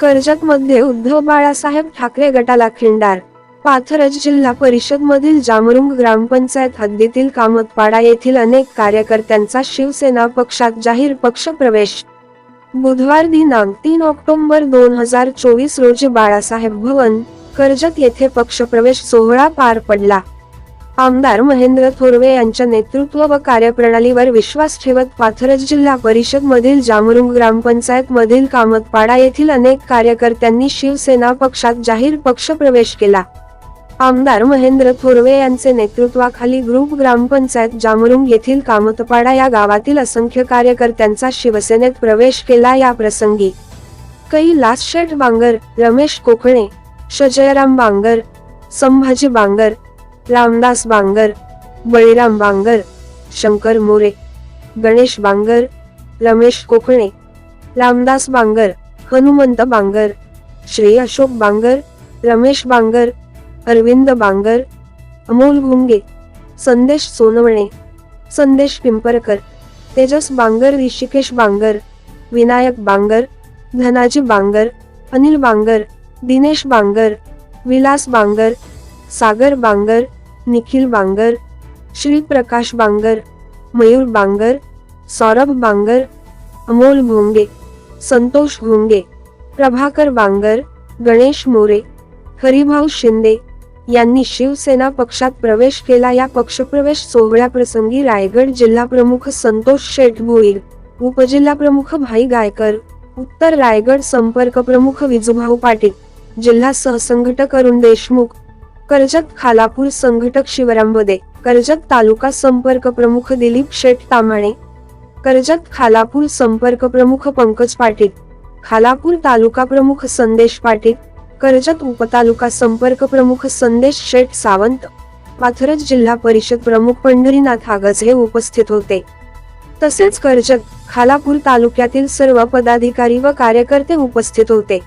कर्जत मध्ये उद्धव बाळासाहेब ठाकरे गटाला खिंडार. पाथरज जिल्हा परिषद मधील जामरुंग ग्रामपंचायत हद्दीतील कामतपाडा येथील अनेक कार्यकर्त्यांचा शिवसेना पक्षात जाहीर पक्ष प्रवेश. बुधवार दिनांक तीन ऑक्टोबर दोन हजार चोवीस रोजी बाळासाहेब भवन कर्जत येथे पक्षप्रवेश सोहळा पार पडला. आमदार महेंद्र थोरवे यांच्या नेतृत्व व कार्यप्रणालीवर विश्वास ठेवत पाथरज जिल्हा परिषद मधील जामरुंग ग्रामपंचायत मधील कामतपाडा येथील अनेक कार्यकर्त्यांनी शिवसेना पक्षात जाहीर पक्ष प्रवेश केला. आमदार महेंद्र थोरवे यांचे नेतृत्वाखाली ग्रुप ग्रामपंचायत जामरुंग येथील कामतपाडा या गावातील असंख्य कार्यकर्त्यांचा शिवसेनेत प्रवेश केला या प्रसंगी. कैलास शेठ बांगर रमेश कोकणे शजयराम बांगर संभाजी बांगर रामदास बांगर बळीराम बांगर शंकर मोरे गणेश बांगर रमेश कोकणे रामदास बांगर हनुमंत बांगर श्री अशोक बांगर रमेश बांगर अरविंद बांगर अमोल भुंगे संदेश सोनवणे संदेश पिंपरकर तेजस बांगर ऋषिकेश बांगर विनायक बांगर धनाजी बांगर अनिल बांगर दिनेश बांगर विलास बांगर सागर बांगर निखिल बांगर श्री प्रकाश बांगर मयूर बांगर सौरभ बांगर अमोल भोंगे संतोष भोंगे प्रभाकर बांगर गणेश मोरे हरिभाऊ शिंदे यांनी शिवसेना पक्षात प्रवेश केला. या पक्षप्रवेश सोहळ्याप्रसंगी रायगड जिल्हा प्रमुख संतोष शेठ भोईर उपजिल्हा प्रमुख भाई गायकर उत्तर रायगड संपर्क प्रमुख विजुभाऊ पाटील जिल्हा सहसंघटक अरुण देशमुख कर्जत खालापूर संघटक शिवराम कर्जत तालुका संपर्क प्रमुख दिलीप शेठ तामाणे कर्जत खालापूर संपर्क प्रमुख पंकज पाटील खालापूर तालुका प्रमुख संदेश पाटील कर्जत उपतालुका संपर्क प्रमुख संदेश शेठ सावंत पाथरज जिल्हा परिषद प्रमुख पंढरीनाथ आगज हे उपस्थित होते. तसेच कर्जत खालापूर तालुक्यातील सर्व पदाधिकारी व कार्यकर्ते उपस्थित होते.